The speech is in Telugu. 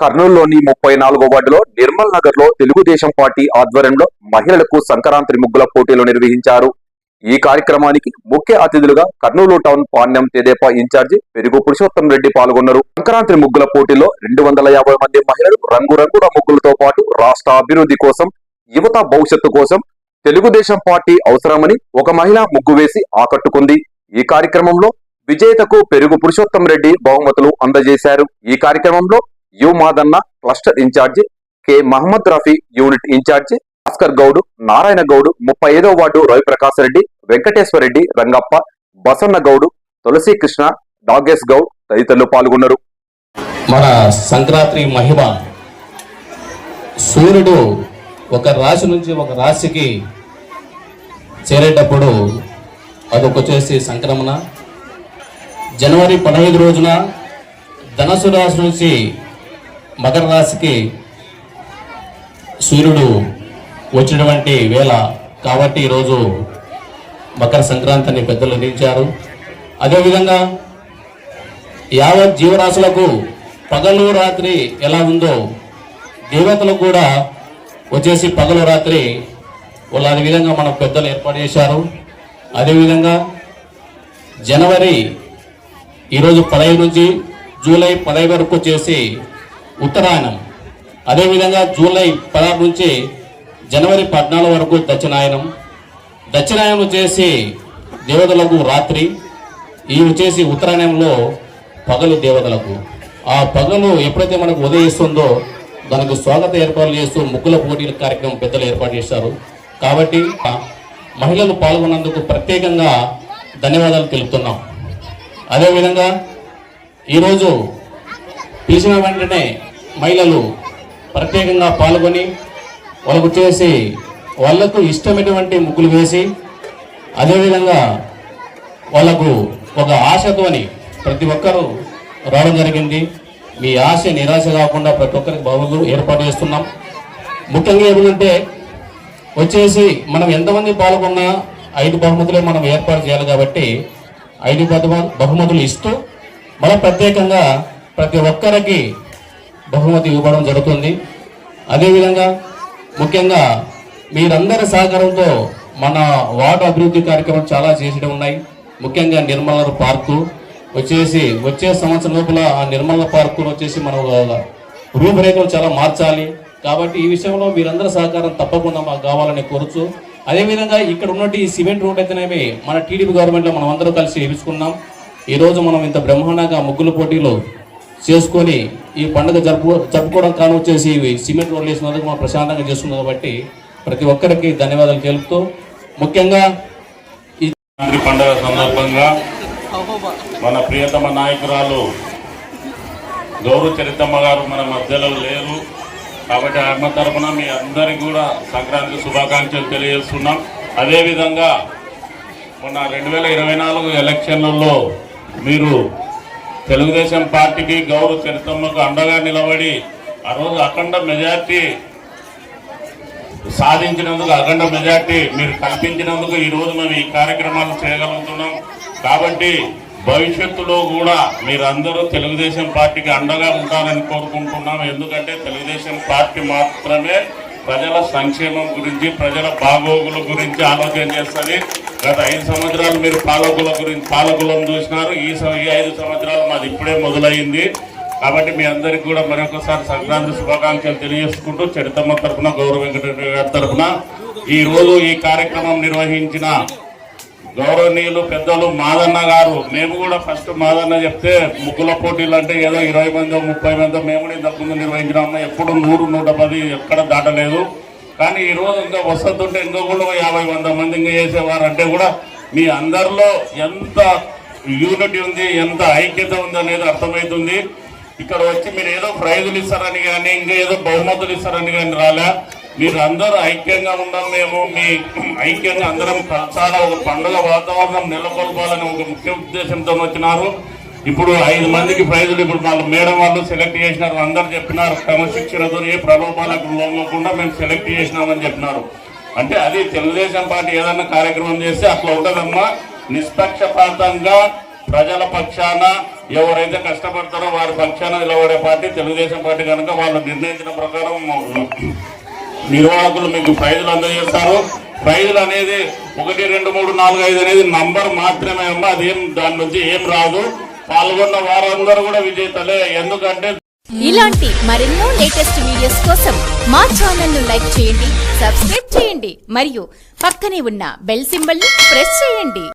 కర్నూలులోని ముప్పై నాలుగో వార్డులో నిర్మల్ నగర్లో తెలుగుదేశం పార్టీ ఆధ్వర్యంలో మహిళలకు సంక్రాంతి ముగ్గుల పోటీలు నిర్వహించారు. ఈ కార్యక్రమానికి ముఖ్య అతిథులుగా Kurnool town Panyam Tedepa in charge Perugu Purushottam Reddy పాల్గొన్నారు. సంక్రాంతి ముగ్గుల పోటీలో రెండు వందల యాభై మంది మహిళలు రంగురంగుల ముగ్గులతో పాటు రాష్ట్ర అభివృద్ధి కోసం యువత భవిష్యత్తు కోసం తెలుగుదేశం పార్టీ అవసరమని ఒక మహిళ ముగ్గు వేసి ఆకట్టుకుంది. ఈ కార్యక్రమంలో విజేతకు పెరుగు పురుషోత్తం రెడ్డి బహుమతులు అందజేశారు. ఈ కార్యక్రమంలో U Madanna cluster incharge K Mohammed Rafi unit incharge Bhaskar Goud Narayana Goud ముప్పై ఐదో వార్డు రవిప్రకాశ్ రెడ్డి వెంకటేశ్వర రెడ్డి రంగప్ప బసన్న గౌడ్ తులసి కృష్ణ డాగేశ్ గౌడ్ తదితరులు పాల్గొన్నారు. మన సంక్రాంతి మహిమ సూర్యుడు ఒక రాశి నుంచి ఒక రాశికి చేరేటప్పుడు అదొక సంక్రమణ. జనవరి పదహైదు రోజున ధనసు రాశి నుంచి మకర రాశికి సూర్యుడు వచ్చినటువంటి వేళ కాబట్టి ఈరోజు మకర సంక్రాంతిని పెద్దలు నిలిచారు. అదేవిధంగా యావత్ జీవరాశులకు పగలు రాత్రి ఎలా ఉందో దేవతలకు కూడా వచ్చేసి పగలు రాత్రి వాళ్ళు అదే విధంగా మన పెద్దలు ఏర్పాటు చేశారు. అదేవిధంగా జనవరి ఈరోజు పదహైదు నుంచి జూలై పదహైదు వరకు చేసి ఉత్తరాయణం. అదేవిధంగా జూలై పదహారు నుంచి జనవరి పద్నాలుగు వరకు దక్షిణాయనం. దక్షిణాయనం వచ్చేసి దేవతలకు రాత్రి ఈ వచ్చేసి ఉత్తరాయణంలో పగలు దేవతలకు. ఆ పగలు ఎప్పుడైతే మనకు ఉదయిస్తుందో దానికి స్వాగత ఏర్పాట్లు చేస్తూ ముగ్గుల పోటీల కార్యక్రమం పెద్దలు ఏర్పాటు చేశారు. కాబట్టి మహిళలు పాల్గొన్నందుకు ప్రత్యేకంగా ధన్యవాదాలు తెలుపుతున్నాం. అదేవిధంగా ఈరోజు తీసిన వెంటనే మహిళలు ప్రత్యేకంగా పాల్గొని వాళ్ళకు చేసి వాళ్ళకు ఇష్టమైనటువంటి ముగ్గులు వేసి అదేవిధంగా వాళ్ళకు ఒక ఆశతోని ప్రతి ఒక్కరూ రావడం జరిగింది. మీ ఆశ నిరాశ కాకుండా ప్రతి ఒక్కరికి బహుమతులు ఏర్పాటు చేస్తున్నాం. ముఖ్యంగా ఏమిటంటే వచ్చేసి మనం ఎంతమంది పాల్గొన్నా ఐదు బహుమతులే మనం ఏర్పాటు చేయాలి కాబట్టి ఐదు బహుమతులు ఇస్తూ మనం ప్రత్యేకంగా ప్రతి ఒక్కరికి బహుమతి ఇవ్వడం జరుగుతుంది. అదేవిధంగా ముఖ్యంగా మీరందరి సహకారంతో మన వార్డు అభివృద్ధి కార్యక్రమం చాలా చేసడం ఉన్నాయి. ముఖ్యంగా నిర్మల పార్కు వచ్చేసి వచ్చే సంవత్సరం లోపల ఆ నిర్మల పార్కును వచ్చేసి మనం రూపురేఖలు చాలా మార్చాలి. కాబట్టి ఈ విషయంలో మీరందరి సహకారం తప్పకుండా మాకు కావాలని కోరుచు. అదేవిధంగా ఇక్కడ ఉన్నట్టు ఈ సిమెంట్ రోడ్ అయితేనేమి మన టీడీపీ గవర్నమెంట్లో మనం అందరూ కలిసి వేయించుకున్నాం ఈరోజు మనం ఇంత బ్రహ్మాండంగా ముగ్గుల పోటీలు చేసుకొని ఈ పండుగ జరుపు జరుపుకోవడం కాను వచ్చేసి ఇవి సిమెంట్ రోడ్లు వేసినందుకు మనం ప్రశాంతంగా చేస్తున్నాం కాబట్టి ప్రతి ఒక్కరికి ధన్యవాదాలు తెలుపుతూ ముఖ్యంగా ఈ సంక్రాంతి పండుగ సందర్భంగా మన ప్రియతమ నాయకురాలు గౌరవ చరితమ్మ గారు మన మధ్యలో లేరు కాబట్టి ఆమె తరఫున మీ అందరికీ కూడా సంక్రాంతి శుభాకాంక్షలు తెలియజేస్తున్నాం. అదేవిధంగా మొన్న రెండు వేల ఇరవై నాలుగు ఎలక్షన్లలో మీరు తెలుగుదేశం పార్టీకి గౌరవ చరితమ్మకు అండగా నిలబడి ఆ రోజు అఖండ మెజార్టీ సాధించినందుకు అఖండ మెజార్టీ మీరు కల్పించినందుకు ఈ మేము ఈ కార్యక్రమాలు చేయగలుగుతున్నాం. కాబట్టి భవిష్యత్తులో కూడా మీరందరూ తెలుగుదేశం పార్టీకి అండగా ఉంటారని కోరుకుంటున్నాం. ఎందుకంటే తెలుగుదేశం పార్టీ మాత్రమే ప్రజల సంక్షేమం గురించి ప్రజల బాగోగుల గురించి ఆలోచన చేస్తుంది. గత ఐదు సంవత్సరాలు మీరు పాలకుల గురించి పాలకులను చూసినారు. ఈ సం- ఈ ఐదు సంవత్సరాలు మాది ఇప్పుడే మొదలైంది. కాబట్టి మీ అందరికి కూడా మరొకసారి సంక్రాంతి శుభాకాంక్షలు తెలియజేసుకుంటూ చరితమ్మ తరపున గౌరవ వెంకటరెడ్డి గారి తరఫున ఈ రోజు ఈ కార్యక్రమం నిర్వహించిన గౌరవనీయులు పెద్దలు మాదన్న గారు మేము కూడా ఫస్ట్ మాదన్న చెప్తే ముగ్గుల పోటీలు అంటే ఏదో ఇరవై మందో ముప్పై మందో మేము కూడా ఇంతకుముందు నిర్వహించినాము ఎప్పుడు నూరు నూట పది ఎక్కడ దాటలేదు. కానీ ఈ రోజు ఇంకా వసతుంటే ఇంకా కూడా యాభై వంద మంది ఇంకా చేసేవారు అంటే కూడా మీ అందరిలో ఎంత యూనిటీ ఉంది ఎంత ఐక్యత ఉంది అనేది అర్థమవుతుంది ఇక్కడ వచ్చి మీరు ఏదో ప్రైజులు ఇస్తారని కానీ ఇంకా ఏదో బహుమతులు ఇస్తారని కానీ రాలే. మీరు అందరూ ఐక్యంగా ఉండడం మేము మీ ఐక్యంగా అందరం చాలా ఒక పండుగ వాతావరణం నెలకొల్పాలని ఒక ముఖ్య ఉద్దేశంతో వచ్చినారు. ఇప్పుడు ఐదు మందికి ప్రైజులు ఇప్పుడు వాళ్ళు మేడం వాళ్ళు సెలెక్ట్ చేసినారు అందరు చెప్పినారు క్రమశిక్షణతో ఏ ప్రలోభాలకు లొంగకుండా మేము సెలెక్ట్ చేసినామని చెప్పినారు. అంటే అది తెలుగుదేశం పార్టీ ఏదన్నా కార్యక్రమం చేస్తే అట్లా ఉంటుందమ్మా. నిష్పక్షపాతంగా ప్రజల పక్షాన ఎవరైతే కష్టపడతారో వారి పక్షాన నిలబడే పార్టీ తెలుగుదేశం పార్టీ కనుక వాళ్ళు నిర్ణయించిన ప్రకారం నిర్వాహకులు మీకు ప్రైజులు అందజేస్తారు. ప్రైజులు అనేది ఒకటి రెండు మూడు నాలుగు ఐదు అనేది నంబర్ మాత్రమే అమ్మా. అదేం దాని నుంచి ఏం రాదు. పాల్గొన్న వారందరూ కూడా విజేతలే. ఎందుకంటే ఇలాంటి మరెన్నో లేటెస్ట్ వీడియోస్ కోసం మా ఛానల్ను లైక్ చేయండి సబ్స్క్రైబ్ చేయండి మరియు పక్కనే ఉన్న బెల్ సింబల్ని ప్రెస్ చేయండి.